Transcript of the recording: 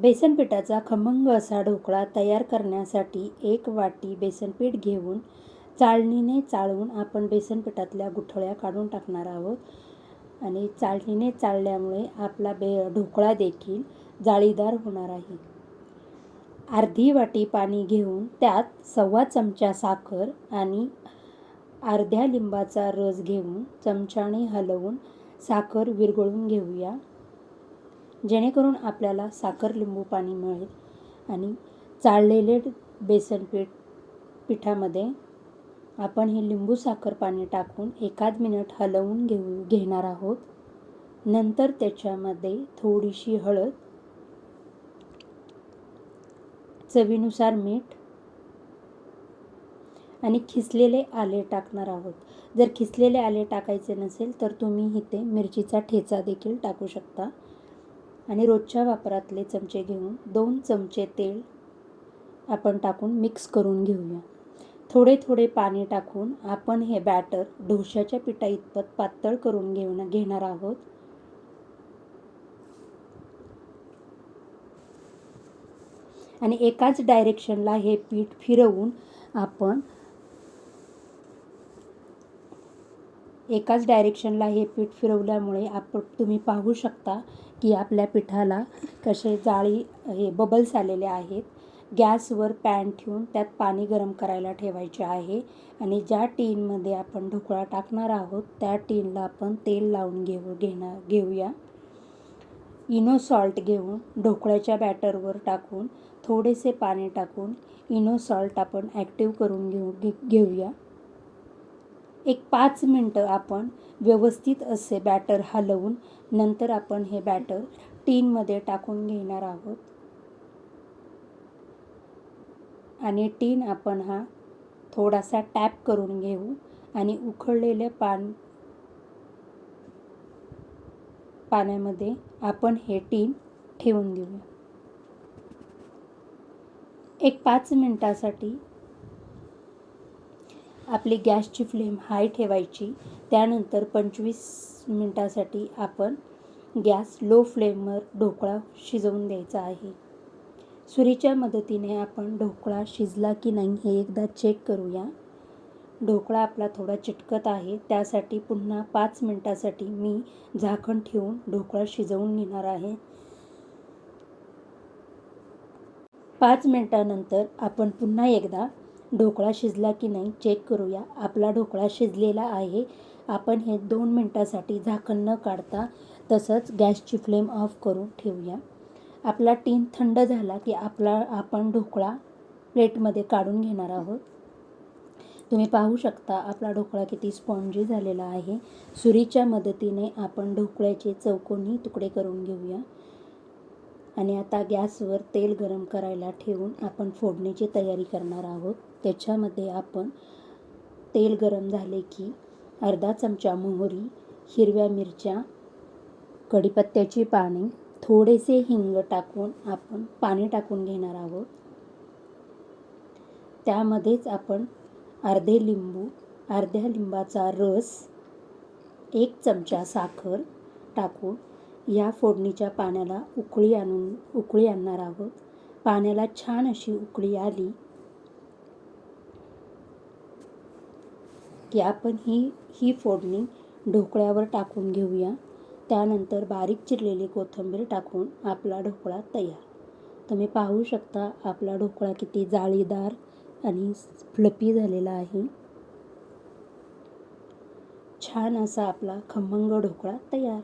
बेसनपिठाचा खमंग असा ढोकळा तयार करण्यासाठी एक वाटी बेसनपीठ घेऊन चाळणीने चाळून आपण बेसनपिठातल्या गुठळ्या काढून टाकणार आहोत. आणि चाळणीने चाळल्यामुळे आपला बे ढोकळा देखील जाळीदार होणार आहे. अर्धी वाटी पाणी घेऊन त्यात सव्वा चमचा साखर आणि अर्ध्या लिंबाचा रस घेऊन चमच्याने हलवून साखर विरघळून घेऊया. जेणेकरून आपल्याला साखर लिंबू पाणी मिळेल आणि चाळलेले बेसन पीठ पिठामध्ये आपण हे लिंबू साखर पाणी टाकून एखाद मिनिट हलवून घेऊ घेणार आहोत. नंतर त्याच्यामध्ये थोडीशी हळद चवीनुसार मीठ आणि खिसलेले आले टाकणार आहोत. जर खिसलेले आले टाकायचे नसेल तर तुम्ही इथे मिरचीचा ठेचा देखील टाकू शकता. आणि रोजच्या वापरातले चमचे घेऊन दोन चमचे तेल आपण टाकून मिक्स करून घेऊया. थोडे थोडे पाणी टाकून आपण हे बॅटर ढोशाच्या पिठा इतपत पातळ करून घेऊन घेणार आहोत. आणि एकाच डायरेक्शनला हे पीठ फिरवून आपण एकाच डायरेक्शनला हे पीठ फिरवल्यामुळे आपण तुम्ही पाहू शकता की आपल्या पिठाला कसे जाळी हे बबल्स आलेले आहेत. गॅसवर पॅन ठेवून त्यात पाणी गरम करायला ठेवायचे आहे आणि ज्या टीनमध्ये आपण ढोकळा टाकणार आहोत त्या टीनला आपण तेल लावून घेऊ घेणार घेऊया. इनो सॉल्ट घेऊन ढोकळ्याच्या बॅटरवर टाकून थोडेसे पाणी टाकून इनो सॉल्ट आपण ॲक्टिव्ह करून घेऊ घे घेऊया. एक पाच मिनटं आपण व्यवस्थित असे बॅटर हलवून नंतर आपण हे बॅटर टीनमध्ये टाकून घेणार आहोत. आणि टीन आपण हा थोडासा टॅप करून घेऊ आणि उकळलेले पान पाण्यामध्ये आपण हे टीन ठेवून देऊया. एक पाच मिनटासाठी आपली गॅसची फ्लेम हाय ठेवायची. त्यानंतर पंचवीस मिनटासाठी आपण गॅस लो फ्लेमवर ढोकळा शिजवून द्यायचा आहे. सुरीच्या मदतीने आपण ढोकळा शिजला की नाही हे एकदा चेक करूया. ढोकळा आपला थोडा चिटकत आहे त्यासाठी पुन्हा पाच मिनटासाठी मी झाकण ठेवून ढोकळा शिजवून घेणार आहे. पाच मिनटानंतर आपण पुन्हा एकदा ढोकळा शिजला की नाही चेक करूया. आपला ढोकळा शिजलेला आहे. आपण हे दोन मिनटासाठी झाकण न काढता तसंच गॅसची फ्लेम ऑफ करून ठेवूया. आपला टीन थंड झाला की आपला आपण ढोकळा प्लेटमध्ये काढून घेणार आहोत. तुम्ही पाहू शकता आपला ढोकळा किती स्पॉन्जी झालेला आहे. सुरीच्या मदतीने आपण ढोकळ्याचे चौकोनी तुकडे करून घेऊया. आणि आता गॅसवर तेल गरम करायला ठेवून आपण फोडणीची तयारी करणार आहोत. त्याच्यामध्ये आपण तेल गरम झाले की अर्धा चमचा मोहरी हिरव्या मिरच्या कढीपत्त्याची पाने थोडेसे हिंग टाकून आपण पाणी टाकून घेणार आहोत. त्यामध्येच आपण अर्धे लिंबू अर्ध्या लिंबाचा रस एक चमचा साखर टाकून या फोडणीच्या पाण्याला उकळी आणून उकळी आणणार आहोत. पाण्याला छान अशी उकळी आली की आपण ही ही फोडणी ढोकळ्यावर टाकून घेऊया. त्यानंतर बारीक चिरलेली कोथिंबीर टाकून आपला ढोकळा तयार. तुम्ही पाहू शकता आपला ढोकळा किती जाळीदार आणि फ्लपी झालेला आहे. छान असा आपला खमंग ढोकळा तयार.